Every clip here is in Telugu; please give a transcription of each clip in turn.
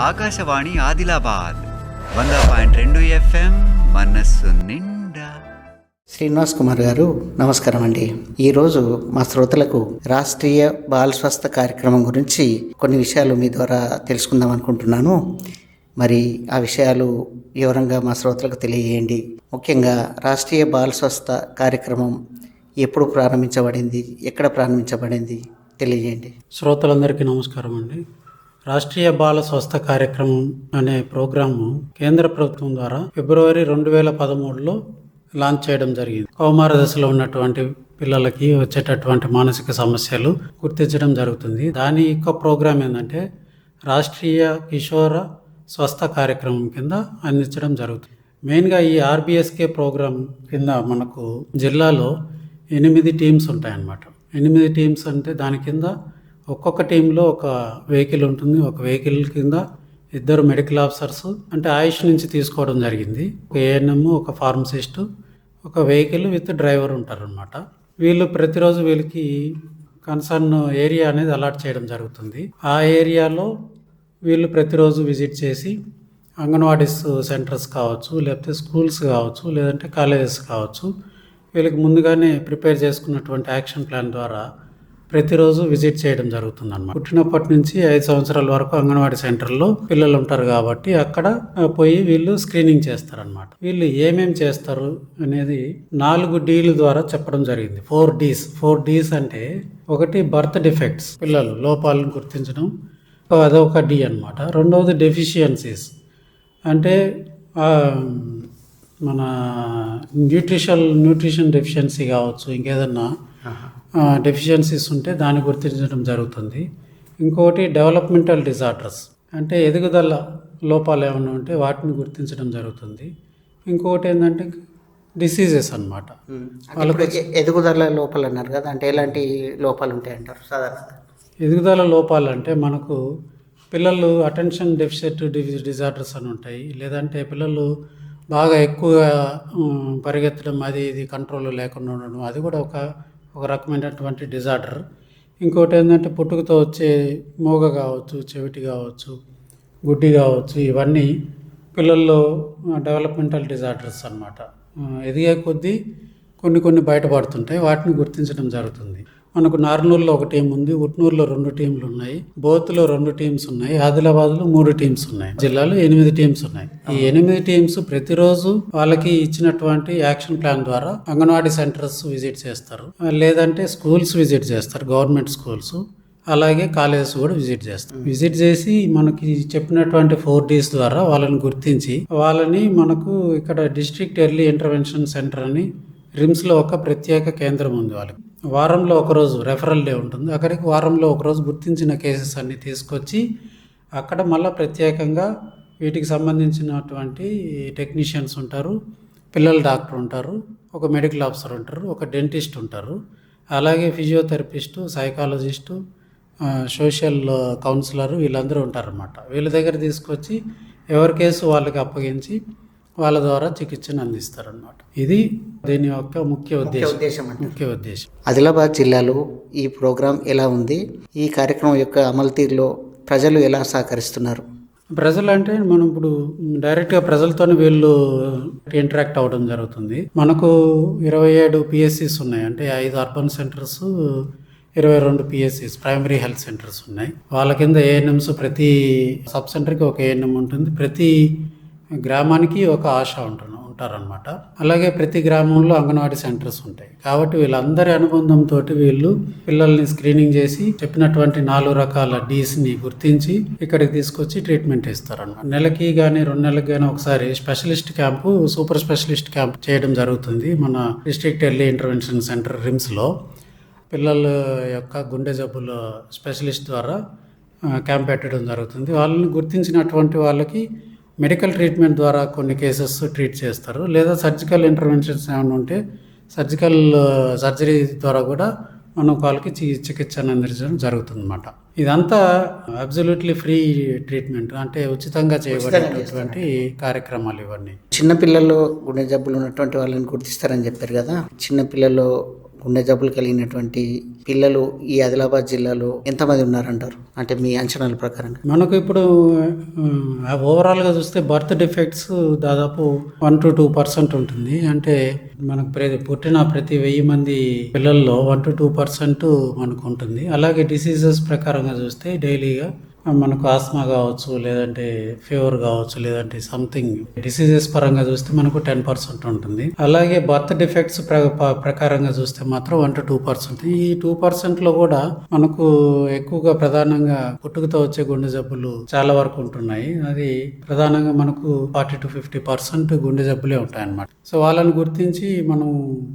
ఆకాశవాణి ఆదిలాబాద్ వంద పాయింట్ రెండు ఎఫ్ఎం మనస్సు నిండా. శ్రీనివాస్ కుమార్ గారు నమస్కారం అండి. ఈరోజు మా శ్రోతలకు రాష్ట్రీయ బాల స్వస్థ కార్యక్రమం గురించి కొన్ని విషయాలు మీ ద్వారా తెలుసుకుందాం అనుకుంటున్నాను. మరి ఆ విషయాలు వివరంగా మా శ్రోతలకు తెలియజేయండి. ముఖ్యంగా రాష్ట్రీయ బాల స్వస్థ కార్యక్రమం ఎప్పుడు ప్రారంభించబడింది ఎక్కడ ప్రారంభించబడింది తెలియజేయండి. శ్రోతలందరికీ నమస్కారం అండి. రాష్ట్రీయ బాల స్వస్థ కార్యక్రమం అనే ప్రోగ్రాము కేంద్ర ప్రభుత్వం ద్వారా ఫిబ్రవరి రెండు వేల పదమూడులో లాంచ్ చేయడం జరిగింది. కౌమార దశలో ఉన్నటువంటి పిల్లలకి వచ్చేటటువంటి మానసిక సమస్యలు గుర్తించడం జరుగుతుంది. దాని యొక్క ప్రోగ్రాం ఏంటంటే రాష్ట్రీయ కిషోర స్వస్థ కార్యక్రమం కింద అందించడం జరుగుతుంది. మెయిన్గా ఈ ఆర్బిఎస్కే ప్రోగ్రాం కింద మనకు జిల్లాలో ఎనిమిది టీమ్స్ ఉంటాయన్నమాట. ఎనిమిది టీమ్స్ అంటే దాని కింద ఒక్కొక్క టీంలో ఒక వెహికల్ ఉంటుంది. ఒక వెహికల్ కింద ఇద్దరు మెడికల్ ఆఫీసర్స్ అంటే ఆయుష్ నుంచి తీసుకోవడం జరిగింది. ఒక ఏఎన్ఎం ఒక ఫార్మసిస్ట్ ఒక వెహికల్ విత్ డ్రైవర్ ఉంటారనమాట వీళ్ళు ప్రతిరోజు వీళ్ళకి కన్సర్న్ ఏరియా అనేది అలాట్ చేయడం జరుగుతుంది. ఆ ఏరియాలో వీళ్ళు ప్రతిరోజు విజిట్ చేసి అంగన్వాడీస్ సెంటర్స్ కావచ్చు లేకపోతే స్కూల్స్ కావచ్చు లేదంటే కాలేజెస్ కావచ్చు వీళ్ళకి ముందుగానే ప్రిపేర్ చేసుకున్నటువంటి యాక్షన్ ప్లాన్ ద్వారా ప్రతిరోజు విజిట్ చేయడం జరుగుతుంది అనమాట పుట్టినప్పటి నుంచి ఐదు సంవత్సరాల వరకు అంగన్వాడీ సెంటర్లో పిల్లలు ఉంటారు కాబట్టి అక్కడ పోయి వీళ్ళు స్క్రీనింగ్ చేస్తారనమాట వీళ్ళు ఏమేం చేస్తారు అనేది నాలుగు డీల ద్వారా చెప్పడం జరిగింది. ఫోర్ డీస్. ఫోర్ డీస్ అంటే ఒకటి బర్త్ డిఫెక్ట్స్. పిల్లలు లోపాలను గుర్తించడం అదొక డి అనమాట రెండవది డెఫిషియన్సీస్. అంటే మన న్యూట్రిషన్ న్యూట్రిషన్ డెఫిషియన్సీ కావచ్చు ఇంకేదన్నా డెఫిషియన్సీస్ ఉంటే దాన్ని గుర్తించడం జరుగుతుంది. ఇంకొకటి డెవలప్మెంటల్ డిజార్డర్స్ అంటే ఎదుగుదల లోపాలు ఏమైనా ఉంటే వాటిని గుర్తించడం జరుగుతుంది. ఇంకొకటి ఏంటంటే డిసీజెస్ అన్నమాట. ఇప్పుడు ఎ- ఎదుగుదల లోపాలు అన్నారు కదా అంటే ఎలాంటి లోపాలు ఉంటాయంటారు సాధారణంగా? ఎదుగుదల లోపాలు అంటే మనకు పిల్లలు అటెన్షన్ డెఫిసిట్ డిజార్డర్స్ అని ఉంటాయి. లేదంటే పిల్లలు బాగా ఎక్కువగా పరిగెత్తడం అది ఇది కంట్రోల్ లేకుండా ఉండడం అది కూడా ఒక ఒక రకమైనటువంటి డిజార్డర్. ఇంకోటి ఏంటంటే పుట్టుకతో వచ్చే మూగ కావచ్చు చెవిటి కావచ్చు గుడ్డి కావచ్చు ఇవన్నీ పిల్లల్లో డెవలప్మెంటల్ డిజార్డర్స్ అన్నమాట. ఎదిగే కొద్దీ కొన్ని కొన్ని బయటపడుతుంటాయి. వాటిని గుర్తించడం జరుగుతుంది. మనకు నార్నూలులో ఒక టీం ఉంది ఉట్నూరులో రెండు టీంలు ఉన్నాయి బోత్లో రెండు టీమ్స్ ఉన్నాయి ఆదిలాబాద్లో మూడు టీమ్స్ ఉన్నాయి జిల్లాలో ఎనిమిది టీమ్స్ ఉన్నాయి. ఈ ఎనిమిది టీమ్స్ ప్రతిరోజు వాళ్ళకి ఇచ్చినటువంటి యాక్షన్ ప్లాన్ ద్వారా అంగన్వాడీ సెంటర్స్ విజిట్ చేస్తారు. లేదంటే స్కూల్స్ విజిట్ చేస్తారు గవర్నమెంట్ స్కూల్స్ అలాగే కాలేజెస్ కూడా విజిట్ చేస్తాం విజిట్ చేసి మనకి చెప్పినటువంటి ఫోర్ డేస్ ద్వారా వాళ్ళని గుర్తించి వాళ్ళని మనకు ఇక్కడ డిస్ట్రిక్ట్ ఎర్లీ ఇంటర్వెన్షన్ సెంటర్ అని రిమ్స్లో ఒక ప్రత్యేక కేంద్రం ఉంది వాళ్ళకి. వారంలో ఒకరోజు రెఫరల్ డే ఉంటుంది. అక్కడికి వారంలో ఒకరోజు గుర్తించిన కేసెస్ అన్ని తీసుకొచ్చి అక్కడ మళ్ళీ ప్రత్యేకంగా వీటికి సంబంధించినటువంటి టెక్నీషియన్స్ ఉంటారు పిల్లల డాక్టర్ ఉంటారు ఒక మెడికల్ ఆఫీసర్ ఉంటారు ఒక డెంటిస్ట్ ఉంటారు అలాగే ఫిజియోథెరపిస్టు సైకాలజిస్టు సోషల్ కౌన్సిలర్ వీళ్ళందరూ ఉంటారన్నమాట. వీళ్ళ దగ్గర తీసుకొచ్చి ఎవరి కేసు వాళ్ళకి అప్పగించి వాళ్ళ ద్వారా చికిత్సను అందిస్తారన్నమాట. ఇది దీని యొక్క ముఖ్య ఉద్దేశం. ముఖ్య ఉద్దేశం. ఆదిలాబాద్ జిల్లాలో ఈ ప్రోగ్రాం ఎలా ఉంది? ఈ కార్యక్రమం యొక్క అమలు తీరులో ప్రజలు ఎలా సహకరిస్తున్నారు? ప్రజలు అంటే మనం ఇప్పుడు డైరెక్ట్గా ప్రజలతోనే వీళ్ళు ఇంటరాక్ట్ అవ్వడం జరుగుతుంది. మనకు ఇరవై ఏడు పిఎస్సిస్ ఉన్నాయి. అంటే ఐదు అర్బన్ సెంటర్స్ ఇరవై రెండు పిఎస్సిస్ ప్రైమరీ హెల్త్ సెంటర్స్ ఉన్నాయి. వాళ్ళ కింద ఏఎన్ఎంస్ ప్రతి సబ్ సెంటర్కి ఒక ఏఎన్ఎం ఉంటుంది. ప్రతి గ్రామానికి ఒక ఆశ ఉంటాను ఉంటారనమాట అలాగే ప్రతి గ్రామంలో అంగన్వాడీ సెంటర్స్ ఉంటాయి. కాబట్టి వీళ్ళందరి అనుబంధంతో వీళ్ళు పిల్లల్ని స్క్రీనింగ్ చేసి చెప్పినటువంటి నాలుగు రకాల డీస్ని గుర్తించి ఇక్కడికి తీసుకొచ్చి ట్రీట్మెంట్ ఇస్తారనమాట నెలకి కానీ రెండు నెలలకు కానీ ఒకసారి specialist camp super specialist camp చేయడం జరుగుతుంది మన డిస్ట్రిక్ట్ ఎర్లీ ఇంటర్వెన్షన్ సెంటర్ రిమ్స్లో. పిల్లల యొక్క గుండె జబ్బుల స్పెషలిస్ట్ ద్వారా క్యాంప్ పెట్టడం జరుగుతుంది. వాళ్ళని గుర్తించినటువంటి వాళ్ళకి మెడికల్ ట్రీట్మెంట్ ద్వారా కొన్ని కేసెస్ ట్రీట్ చేస్తారు. లేదా సర్జికల్ ఇంటర్వెన్షన్స్ ఏమైనా ఉంటే సర్జికల్ సర్జరీ ద్వారా కూడా మనం వాళ్ళకి చి- చికిత్సను అందించడం జరుగుతుంది అనమాట ఇదంతా అబ్జల్యూట్లీ ఫ్రీ ట్రీట్మెంట్ అంటే ఉచితంగా చేయబడేటటువంటి కార్యక్రమాలు ఇవన్నీ. చిన్నపిల్లల్లో గుండె జబ్బులు ఉన్నటువంటి వాళ్ళని గుర్తిస్తారని చెప్పారు కదా. చిన్నపిల్లల్లో గుండె జబ్బులు కలిగినటువంటి పిల్లలు ఈ ఆదిలాబాద్ జిల్లాలో ఎంతమంది ఉన్నారంటారు? అంటే మీ అంచనాల ప్రకారం. మనకు ఇప్పుడు ఓవరాల్గా చూస్తే బర్త్ డిఫెక్ట్స్ దాదాపు వన్ టు టూ పర్సెంట్ ఉంటుంది. అంటే మనకు ప్రతి పుట్టిన ప్రతి వెయ్యి మంది పిల్లల్లో వన్ టు టూ పర్సెంట్ మనకు ఉంటుంది. అలాగే డిసీజెస్ ప్రకారంగా చూస్తే డైలీగా మనకు ఆస్మా కావచ్చు లేదంటే ఫీవర్ కావచ్చు లేదంటే సంథింగ్. డిసీజెస్ పరంగా చూస్తే మనకు టెన్ పర్సెంట్ ఉంటుంది. అలాగే బర్త్ డిఫెక్ట్స్ ప్రకారంగా చూస్తే మాత్రం వన్ టు టూ పర్సెంట్. ఈ టూ పర్సెంట్లో కూడా మనకు ఎక్కువగా ప్రధానంగా పుట్టుకతో వచ్చే గుండె జబ్బులు చాలా వరకు ఉంటున్నాయి. అది ప్రధానంగా మనకు ఫార్టీ టు ఫిఫ్టీ పర్సెంట్ గుండె జబ్బులే ఉంటాయి అన్నమాట సో వాళ్ళని గుర్తించి మనం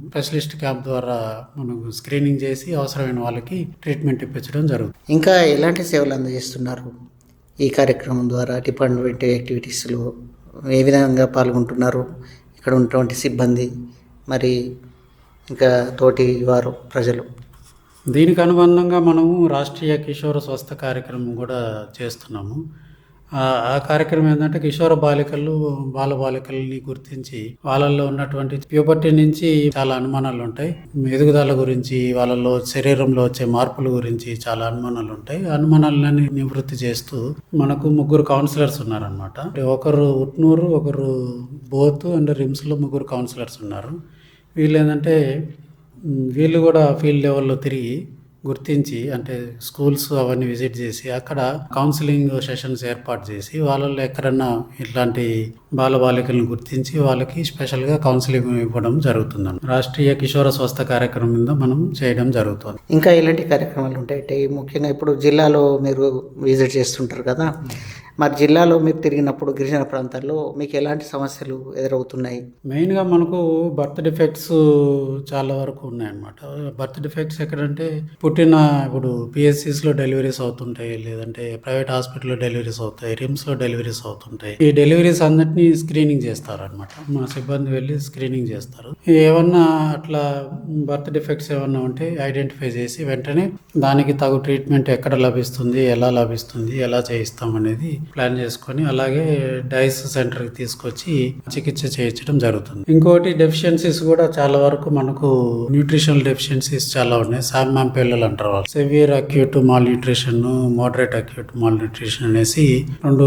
స్పెషలిస్ట్ క్యాంప్ ద్వారా మనం స్క్రీనింగ్ చేసి అవసరమైన వాళ్ళకి ట్రీట్మెంట్ ఇప్పించడం జరుగుతుంది. ఇంకా ఎలాంటి సేవలు అందజేస్తున్నారు? ఈ కార్యక్రమం ద్వారా డిపార్ట్మెంట్ యాక్టివిటీస్లో ఏ విధంగా పాల్గొంటున్నారు? ఇక్కడ ఉన్నటువంటి సిబ్బంది మరి ఇంకా తోటి వారు ప్రజలు. దీనికి అనుబంధంగా మనము రాష్ట్రీయ కిషోర స్వస్థ కార్యక్రమం కూడా చేస్తున్నాము. ఆ- కార్యక్రమం ఏంటంటే కిషోర బాలికలు బాల బాలికల్ని గుర్తించి వాళ్ళల్లో ఉన్నటువంటి ప్యూబర్టీ నుంచి చాలా అనుమానాలు ఉంటాయి. ఎదుగుదల గురించి వాళ్ళలో శరీరంలో వచ్చే మార్పుల గురించి చాలా అనుమానాలు ఉంటాయి. ఆ అనుమానాలని నివృత్తి చేస్తూ మనకు ముగ్గురు కౌన్సిలర్స్ ఉన్నారనమాట ఒకరు ఉట్నూరు ఒకరు బోత్ అండ్ రిమ్స్లో ముగ్గురు కౌన్సిలర్స్ ఉన్నారు. వీళ్ళు ఏంటంటే వీళ్ళు కూడా ఫీల్డ్ లెవెల్లో తిరిగి గుర్తించి అంటే స్కూల్స్ అవన్నీ విజిట్ చేసి అక్కడ కౌన్సిలింగ్ సెషన్స్ ఏర్పాటు చేసి వాళ్ళల్లో ఎక్కడన్నా ఇట్లాంటి బాలబాలికలను గుర్తించి వాళ్ళకి స్పెషల్గా కౌన్సిలింగ్ ఇవ్వడం జరుగుతుంది రాష్ట్రీయ కిషోర స్వస్థ కార్యక్రమం మీద మనం చేయడం జరుగుతుంది. ఇంకా ఎలాంటి కార్యక్రమాలు ఉంటాయి. అంటే ముఖ్యంగా ఇప్పుడు జిల్లాలో మీరు విజిట్ చేస్తుంటారు కదా. మరి జిల్లాలో మీరు తిరిగినప్పుడు గిరిజన ప్రాంతాల్లో మీకు ఎలాంటి సమస్యలు ఎదురవుతున్నాయి? మెయిన్గా మనకు బర్త్ డిఫెక్ట్స్ చాలా వరకు ఉన్నాయన్నమాట. బర్త్ డిఫెక్ట్స్ ఎక్కడంటే పుట్టిన ఇప్పుడు పిఎస్సిస్లో డెలివరీస్ అవుతుంటాయి లేదంటే ప్రైవేట్ హాస్పిటల్లో డెలివరీస్ అవుతాయి రిమ్స్లో డెలివరీస్ అవుతుంటాయి. ఈ డెలివరీస్ అన్నిటినీ స్క్రీనింగ్ చేస్తారు అనమాట మా సిబ్బంది వెళ్ళి స్క్రీనింగ్ చేస్తారు. ఏమన్నా అట్లా బర్త్ డిఫెక్ట్స్ ఏమన్నా ఉంటే ఐడెంటిఫై చేసి వెంటనే దానికి తగు ట్రీట్మెంట్ ఎక్కడ లభిస్తుంది ఎలా లభిస్తుంది ఎలా చేయిస్తాం అనేది ప్లాన్ చేసుకొని అలాగే డైస్ సెంటర్కి తీసుకొచ్చి చికిత్స చేయించడం జరుగుతుంది. ఇంకోటి డెఫిషియన్సీస్ కూడా చాలా వరకు మనకు న్యూట్రిషనల్ డెఫిషియన్సీస్ చాలా ఉన్నాయి. సామ్యాం పిల్లలు అంటారు వాళ్ళు. Severe acute malnutrition moderate acute malnutrition అనేసి రెండు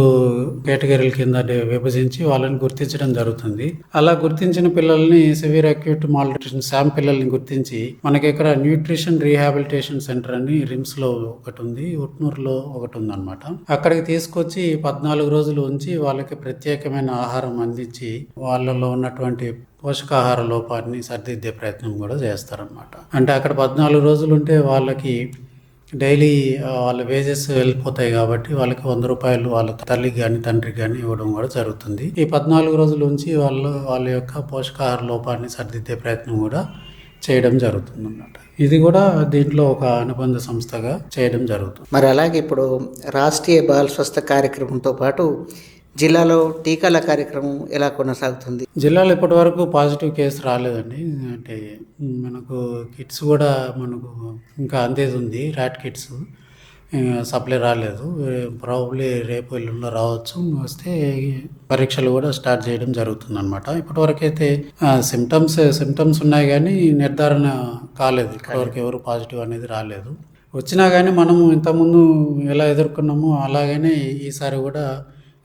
కేటగిరీల కింద విభజించి వాళ్ళని గుర్తించడం జరుగుతుంది. అలా గుర్తించిన పిల్లల్ని severe acute malnutrition SAM పిల్లల్ని గుర్తించి మనకి ఇక్కడ న్యూట్రిషన్ రీహాబిలిటేషన్ సెంటర్ అని రిమ్స్లో ఒకటి ఉంది ఉట్నూరులో ఒకటి ఉంది అనమాట అక్కడికి తీసుకొచ్చి పద్నాలుగు రోజులు ఉంచి వాళ్ళకి ప్రత్యేకమైన ఆహారం అందించి వాళ్ళలో ఉన్నటువంటి పోషకాహార లోపాన్ని సరిదిద్దే ప్రయత్నం కూడా చేస్తారనమాట అంటే అక్కడ పద్నాలుగు రోజులు ఉంటే వాళ్ళకి డైలీ వాళ్ళ వేజెస్ వెళ్ళిపోతాయి కాబట్టి వాళ్ళకి వంద రూపాయలు వాళ్ళ తల్లికి కానీ తండ్రికి కానీ ఇవ్వడం కూడా జరుగుతుంది. ఈ పద్నాలుగు రోజుల నుంచి వాళ్ళు వాళ్ళ యొక్క పోషకాహార లోపాన్ని సరిదిద్దే ప్రయత్నం కూడా చేయడం జరుగుతుంది అన్నమాట ఇది కూడా దీంట్లో ఒక అనుబంధ సంస్థగా చేయడం జరుగుతుంది. మరి అలాగే ఇప్పుడు రాష్ట్రీయ బాల స్వస్థ కార్యక్రమంతో పాటు జిల్లాలో టీకాల కార్యక్రమం ఎలా కొనసాగుతుంది? జిల్లాలో ఇప్పటి వరకు పాజిటివ్ కేసు రాలేదండి. అంటే మనకు కిట్స్ కూడా మనకు ఇంకా అందేది ఉంది ర్యాట్ కిట్స్ సప్లై రాలేదు. ప్రాబ్లీ రేపు ఎల్లుండిలో రావచ్చు. వస్తే పరీక్షలు కూడా స్టార్ట్ చేయడం జరుగుతుంది అనమాట ఇప్పటివరకు అయితే సిమ్టమ్స్ సిమ్టమ్స్ ఉన్నాయి కానీ నిర్ధారణ కాలేదు. ఇప్పటివరకు ఎవరు పాజిటివ్ అనేది రాలేదు. వచ్చినా కానీ మనము ఇంతకుముందు ఎలా ఎదుర్కొన్నామో అలాగనే ఈసారి కూడా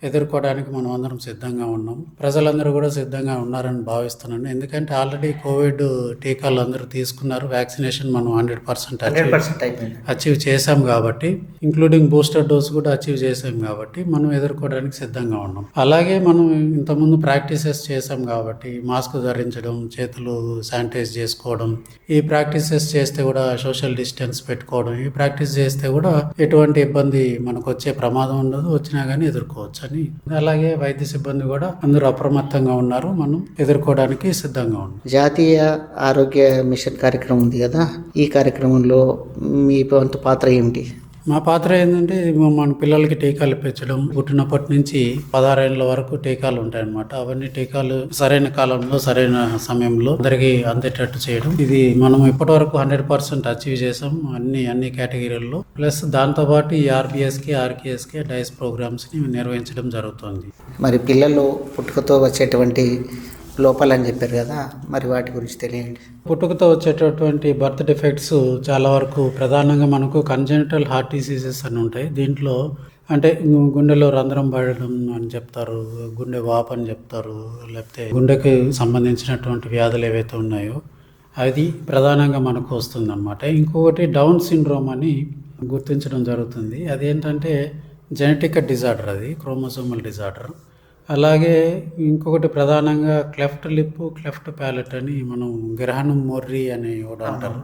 ఎదుర్కోవడానికి మనం అందరం సిద్ధంగా ఉన్నాం. ప్రజలందరూ కూడా సిద్ధంగా ఉన్నారని భావిస్తున్నాను. ఎందుకంటే ఆల్రెడీ కోవిడ్ టీకాలు అందరూ తీసుకున్నారు. వ్యాక్సినేషన్ మనం హండ్రెడ్ పర్సెంట్ అచీవ్ చేశాం కాబట్టి ఇంక్లూడింగ్ బూస్టర్ డోస్ కూడా అచీవ్ చేసాం కాబట్టి మనం ఎదుర్కోవడానికి సిద్ధంగా ఉన్నాం. అలాగే మనం ఇంతకుముందు ప్రాక్టీసెస్ చేసాం కాబట్టి మాస్క్ ధరించడం చేతులు శానిటైజ్ చేసుకోవడం ఈ ప్రాక్టీసెస్ చేస్తే కూడా సోషల్ డిస్టెన్స్ పెట్టుకోవడం ఈ ప్రాక్టీస్ చేస్తే కూడా ఎటువంటి ఇబ్బంది మనకు వచ్చే ప్రమాదం ఉండదు. వచ్చినా కానీ ఎదుర్కోవచ్చు. అని. అలాగే వైద్య సిబ్బంది కూడా అందరూ అప్రమత్తంగా ఉన్నారు. మనం ఎదుర్కోవడానికి సిద్ధంగా ఉన్నాం. జాతీయ ఆరోగ్య మిషన్ కార్యక్రమం ఉంది కదా. ఈ కార్యక్రమంలో మీ వంతు పాత్ర ఏమిటి? మా పాత్ర ఏంటంటే మన పిల్లలకి టీకాలు ఇప్పించడం. పుట్టినప్పటి నుంచి పదహారేళ్ళ వరకు టీకాలు ఉంటాయన్నమాట. అవన్నీ టీకాలు సరైన కాలంలో సరైన సమయంలో అందరికి అందేటట్టు చేయడం. ఇది మనం ఇప్పటి వరకు హండ్రెడ్ పర్సెంట్ అచీవ్ చేసాం అన్ని అన్ని కేటగిరీల్లో. ప్లస్ దాంతోపాటు ఈ ఆర్బిఎస్కి ఆర్కేఎస్కి డైస్ ప్రోగ్రామ్స్ని నిర్వహించడం జరుగుతుంది. మరి పిల్లలు పుట్టుకతో వచ్చేటువంటి లోపాలని అని చెప్పారు కదా మరి వాటి గురించి తెలియండి. పుట్టుకతో వచ్చేటటువంటి బర్త్ డిఫెక్ట్స్ చాలా వరకు ప్రధానంగా మనకు కంజెనిటల్ హార్ట్ డిసీజెస్ అని ఉంటాయి. దీంట్లో అంటే గుండెలో రంధ్రం పడడం అని చెప్తారు గుండె వాపు అని చెప్తారు లేకపోతే గుండెకి సంబంధించినటువంటి వ్యాధులు ఏవైతే ఉన్నాయో అది ప్రధానంగా మనకు వస్తుందన్నమాట. ఇంకొకటి డౌన్ సిండ్రోమ్ అని గుర్తించడం జరుగుతుంది. అదేంటంటే జెనెటిక్ డిజార్డర్ అది క్రోమోసోమల్ డిజార్డర్. అలాగే ఇంకొకటి ప్రధానంగా క్లెఫ్ట్ లిప్ క్లెఫ్ట్ ప్యాలెట్ అని మనం గ్రహణం మొర్రి అని కూడా అంటారు.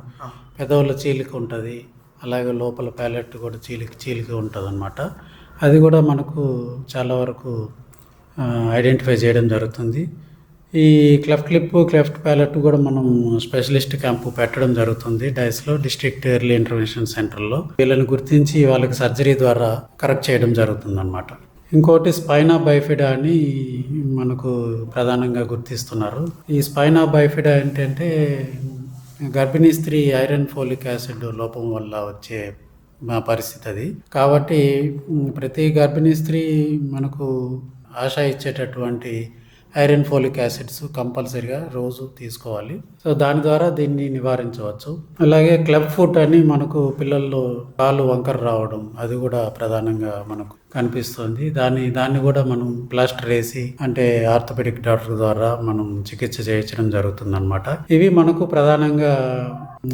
పెదవుల చీలిక ఉంటుంది అలాగే లోపల ప్యాలెట్ కూడా చీలిక చీలిక ఉంటుంది అనమాట అది కూడా మనకు చాలా వరకు ఐడెంటిఫై చేయడం జరుగుతుంది. ఈ క్లెఫ్ట్ లిప్ క్లెఫ్ట్ ప్యాలెట్ కూడా మనం స్పెషలిస్ట్ క్యాంపు పెట్టడం జరుగుతుంది డైస్లో డిస్ట్రిక్ట్ ఎర్లీ ఇంటర్వెన్షన్ సెంటర్లో వీళ్ళని గుర్తించి వాళ్ళకి సర్జరీ ద్వారా కరెక్ట్ చేయడం జరుగుతుంది అనమాట ఇంకోటి స్పైనా బైఫిడా అని మనకు ప్రధానంగా గుర్తిస్తున్నారు. ఈ స్పైనా బైఫిడా ఏంటంటే గర్భిణీ స్త్రీ ఐరన్ ఫోలిక్ యాసిడ్ లోపం వల్ల వచ్చే పరిస్థితి అది. కాబట్టి ప్రతి గర్భిణీ స్త్రీ మనకు ఆశ ఇచ్చేటటువంటి ఐరన్ ఫోలిక్ యాసిడ్స్ కంపల్సరిగా రోజు తీసుకోవాలి. సో దాని ద్వారా దీన్ని నివారించవచ్చు. అలాగే క్లబ్ ఫుట్ అని మనకు పిల్లల్లో కాలు వంకర రావడం అది కూడా ప్రధానంగా మనకు కనిపిస్తుంది. దాన్ని దాన్ని కూడా మనం ప్లాస్టర్ వేసి అంటే ఆర్థోపెడిక్ డాక్టర్ ద్వారా మనం చికిత్స చేయించడం జరుగుతుంది అనమాట ఇవి మనకు ప్రధానంగా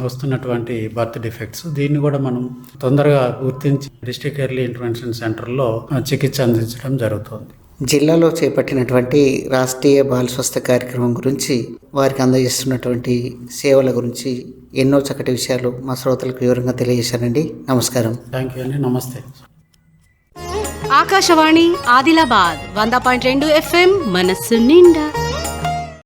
వస్తున్నటువంటి బర్త్ డిఫెక్ట్స్. దీన్ని కూడా మనం తొందరగా గుర్తించి డిస్ట్రిక్ట్ ఎర్లీ ఇంటర్వెన్షన్ సెంటర్లో చికిత్స అందించడం జరుగుతుంది. జిల్లాలో చేపట్టినటువంటి రాష్ట్రీయ బాల స్వస్థ కార్యక్రమం గురించి వారికి అందజేస్తున్నటువంటి సేవల గురించి ఎన్నో చక్కటి విషయాలు మా శ్రోతలకు వివరంగా తెలియజేశారండి నమస్కారం. థ్యాంక్ యూ అండి. నమస్తే. ఆకాశవాణి ఆదిలాబాద్ వంద పాయింట్ రెండు ఎఫ్ఎం మనస్సు నిండా.